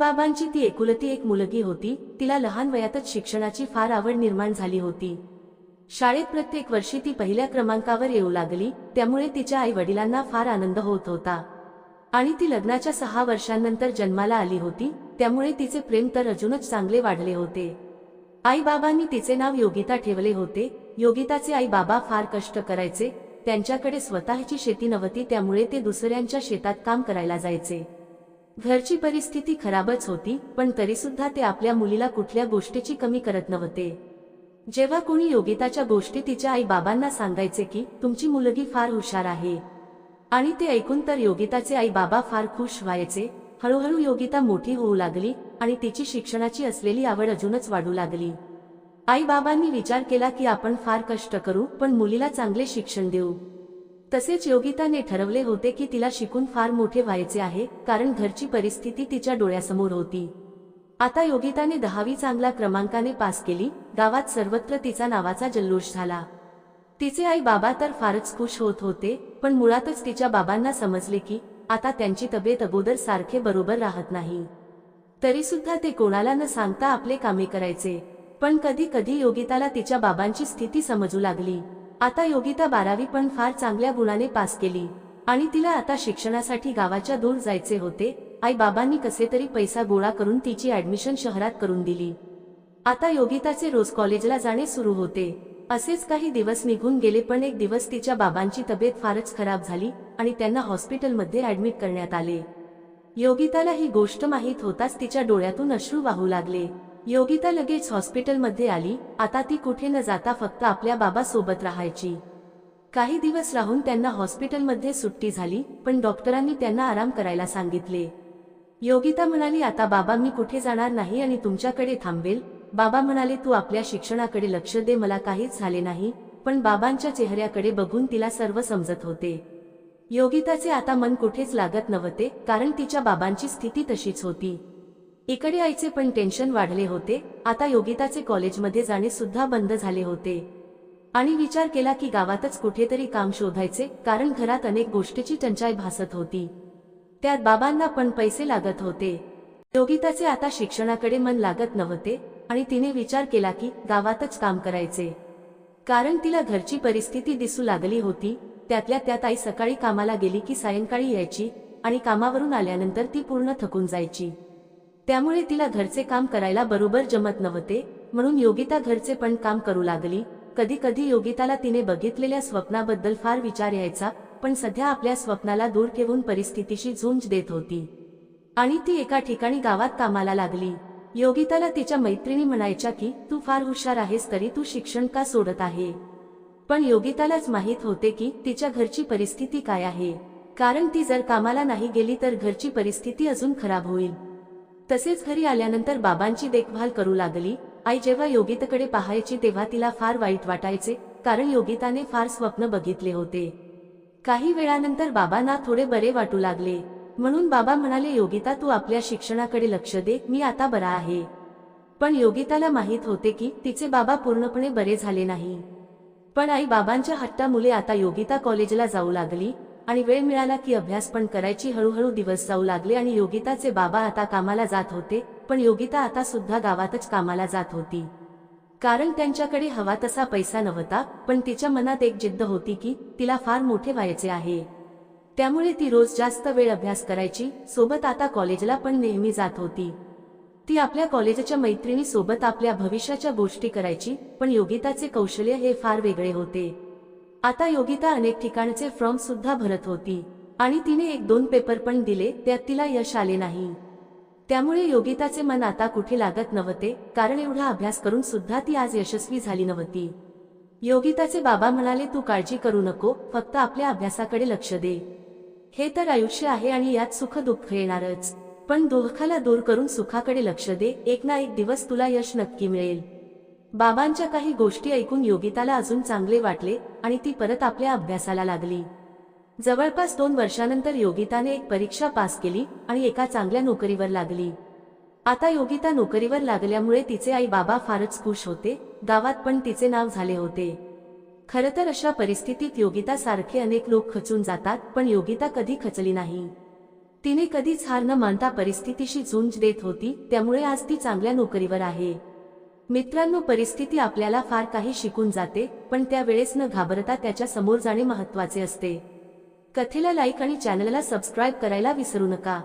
बाबांची ती एकुलती एक मुलगी होती. तिला लहान वयातच शिक्षणाची फार आवड निर्माण झाली होती. शाळेत प्रत्येक वर्षी ती पहिल्या क्रमांकावर येऊ लागली त्यामुळे तिच्या आई वडिलांना फार आनंद होत होता. आणि ती लग्नाच्या सहा वर्षांनंतर जन्माला आली होती त्यामुळे तिचे प्रेम तर अजूनच चांगले वाढले होते. आईबाबांनी तिचे नाव योगिता ठेवले होते. योगिताचे आई बाबा फार कष्ट करायचे त्यांच्याकडे स्वतःची शेती नव्हती त्यामुळे ते दुसऱ्यांच्या शेतात काम करायला जायचे. घरची परिस्थिती खराबच होती पण तरीसुद्धा ते आपल्या मुलीला कुठल्या गोष्टीची कमी करत नव्हते. जेव्हा कोणी योगिताच्या गोष्टी तिच्या आई बाबांना सांगायचे की तुमची मुलगी फार हुशार आहे आणि ते ऐकून तर योगिताचे आई बाबा फार खुश व्हायचे. हळूहळू योगिता मोठी होऊ लागली आणि तिची शिक्षणाची असलेली आवड अजूनच वाढू लागली. आई बाबांनी विचार केला की आपण फार कष्ट करू पण मुलीला चांगले शिक्षण देऊ. तसेच योगिताने ठरवले होते की तिला शिकून फार मोठे व्हायचे आहे कारण घरची परिस्थिती तिच्या डोळ्यासमोर होती. आता योगिताने दहावी चांगल्या क्रमांकाने पास केली गावात सर्वत्र तिचा नावाचा जल्लोष झाला. तिचे आई बाबा तर फारच खुश होत होते पण मुळातच तिच्या बाबांना समजले की आता त्यांची तब्येत अगोदर सारखे बरोबर राहत नाही. तरी सुद्धा ते कोणाला न सांगता आपले कामे करायचे. पण कधी कधी योगिताला तिच्या बाबांची स्थिती समजू लागली. आता योगिता बारावी पण फार चांगल्या गुणाने पास केली. आणि तिला आता शिक्षणासाठी गावाच्या दूर जायचे होते. आई बाबांनी कसे तरी पैसा गोळा करून तिची ऍडमिशन शहरात करून दिली. आता योगिताचे रोज कॉलेजला जाणे सुरू होते. असेच काही दिवस निघून गेले पण एक दिवस तिच्या बाबांची तब्येत फारच खराब झाली आणि त्यांना हॉस्पिटलमध्ये ऍडमिट करण्यात आले. योगिताला ही गोष्ट माहीत होताच तिच्या डोळ्यातून अश्रू वाहू लागले. योगिता लगेच हॉस्पिटलमध्ये आली. आता ती कुठे न जाता फक्त आपल्या बाबासोबत राहायची. काही दिवस राहून त्यांना हॉस्पिटलमध्ये सुट्टी झाली पण डॉक्टरांनी त्यांना आराम करायला सांगितले. योगिता म्हणाली आता बाबा मी कुठे जाणार नाही आणि तुमच्याकडे थांबेल बाबा म्हणाले तू आपल्या शिक्षणाकडे लक्ष दे मला काहीच झाले नाही. पण बाबांच्या चेहऱ्याकडे बघून तिला सर्व समजत होते. योगिताचे आता मन कुठेच लागत नव्हते कारण तिच्या बाबांची स्थिती तशीच होती. इकडे आईचे पण टेन्शन वाढले होते. आता योगिताचे कॉलेजमध्ये जाणे सुद्धा बंद झाले होते. आणि विचार केला की गावातच कुठेतरी काम शोधायचे कारण घरात अनेक गोष्टीची टंचाई भासत होती. त्यात बाबांना पण पैसे लागत होते. योगिताचे आता शिक्षणाकडे मन लागत नव्हते आणि तिने विचार केला की गावातच काम करायचे. कारण तिला घरची परिस्थिती दिसू लागली होती त्यातल्या त्यात आई सकाळी कामाला गेली की सायंकाळी यायची आणि कामावरून आल्यानंतर ती पूर्ण थकून जायची. त्यामुळे तिला घरचे काम करायला बरोबर जमत नव्हते म्हणून योगिता घरचे पण काम करू लागली. कधी कधी योगिताला तिने बघितलेल्या स्वप्नाबद्दल फार विचार यायचा पण सध्या आपल्या स्वप्नाला दूर ठेवून परिस्थितीशी झुंज देत होती. आणि ती एका ठिकाणी गावात कामाला लागली. योगिताला तिच्या मैत्रिणी म्हणायच्या की तू फार हुशार आहेस तरी तू शिक्षण का सोडत आहे? पण योगितालाच माहीत होते की तिच्या घरची परिस्थिती काय आहे. कारण ती जर कामाला नाही गेली तर घरची परिस्थिती अजून खराब होईल. तसेच घरी आल्यानंतर बाबांची देखभाल करू लागली. आई जेव्हा योगिताकडे पाहायची तेव्हा तिला फार वाईट वाटायचे कारण योगिताने फार स्वप्न बघितले होते. काही वेळानंतर बाबांना थोडे बरे वाटू लागले. म्हणून बाबा म्हणाले योगिता तू आपल्या शिक्षणाकडे लक्ष दे मी आता बरा आहे. पण योगिताला माहीत होते की तिचे बाबा पूर्णपणे बरे झाले नाही. पण आई बाबांच्या हट्टामुळे आता योगिता कॉलेजला जाऊ लागली. आणि वेळ मिळाला की अभ्यास पण करायची हळूहळू दिवस जाऊ लागले आणि योगिताचे बाबा आता कामाला जात होते पण योगिता आता सुद्धा गावातच कामाला जात होती. कारण त्यांच्याकडे हवा तसा पैसा नव्हता पण तिच्या मनात एक जिद्द होती की तिला फार मोठे व्हायचे आहे. त्यामुळे ती रोज जास्त वेळ अभ्यास करायची सोबत आता कॉलेजला पण नेहमी जात होती. ती आपल्या कॉलेजच्या मैत्रिणी सोबत आपल्या भविष्याच्या गोष्टी करायची पण योगिताचे कौशल्य हे फार वेगळे होते. आता योगिता अनेक ठिकाणचे फॉर्म सुद्धा भरत होती. आणि तिने एक दोन पेपर पण दिले त्यात तिला यश आले नाही. त्यामुळे योगिताचे मन आता कुठे लागत नव्हते कारण एवढा अभ्यास करून सुद्धा ती आज यशस्वी झाली नव्हती. योगिताचे बाबा म्हणाले तू काळजी करू नको फक्त आपल्या अभ्यासाकडे लक्ष दे. हे तर आयुष्य आहे आणि यात सुख दुःख येणारच. पण दुःखाला दूर करून सुखाकडे लक्ष दे एक ना एक दिवस तुला यश नक्की मिळेल. बाबांच्या काही गोष्टी ऐकून योगिताला अजून चांगले वाटले आणि ती परत आपल्या अभ्यासाला लागली. जवळपास दोन वर्षानंतर योगिताने एक परीक्षा पास केली आणि एका चांगल्या नोकरीवर लागली. आता योगिता नोकरीवर लागल्यामुळे तिचे आई बाबा फारच खुश होते गावात पण तिचे नाव झाले होते. खरं तर अशा परिस्थितीत योगिता सारखे अनेक लोक खचून जातात पण योगिता कधी खचली नाही. तिने कधीच हार न मानता परिस्थितीशी झुंज देत होती त्यामुळे आज ती चांगल्या नोकरीवर आहे. मित्रांनो परिस्थिती आपल्याला फार काही शिकून जाते पण त्यावेळेस न घाबरता त्याच्यासमोर जाणे महत्त्वाचे असते. कथेला लाईक आणि चॅनलला सबस्क्राईब करायला विसरू नका.